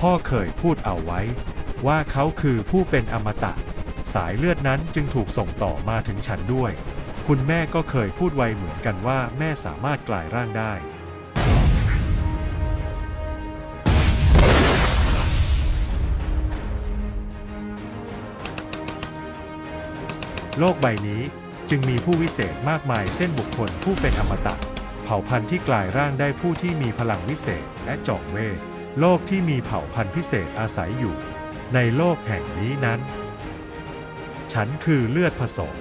พ่อเคยพูดเอาไว้ ว่าเขาคือผู้เป็นอมตะ สายเลือดนั้นจึงถูกส่งต่อมาถึงฉันด้วย คุณแม่ก็เคยพูดไว้เหมือนกันว่าแม่สามารถกลายร่างได้ โลกใบนี้จึงมีผู้วิเศษมากมายเส้นบุคคลผู้เป็นอมตะ เผ่าพันธุ์ที่กลายร่างได้ผู้ที่มีพลังวิเศษและจอกเวท โลกที่มีเผ่าพันธุ์พิเศษอาศัยอยู่ ในโลกแห่งนี้นั้น ฉันคือเลือดผสม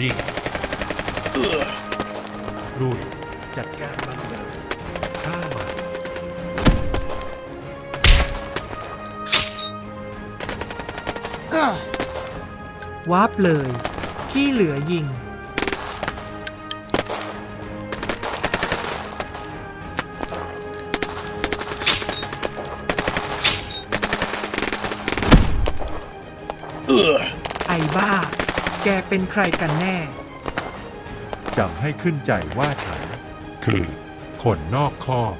ยิงรูดจัดการมันเลย วาร์ปเลย ที่เหลือยิงไอ้บ้า แกเป็นใครกันแน่ จำให้ขึ้นใจว่าฉันคือ คนนอกคอก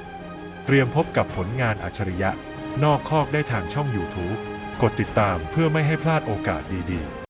เตรียมพบกับผลงานอัจฉริยะ นอกคอกได้ทางช่อง YouTube กดติดตามเพื่อไม่ให้พลาดโอกาสดีๆ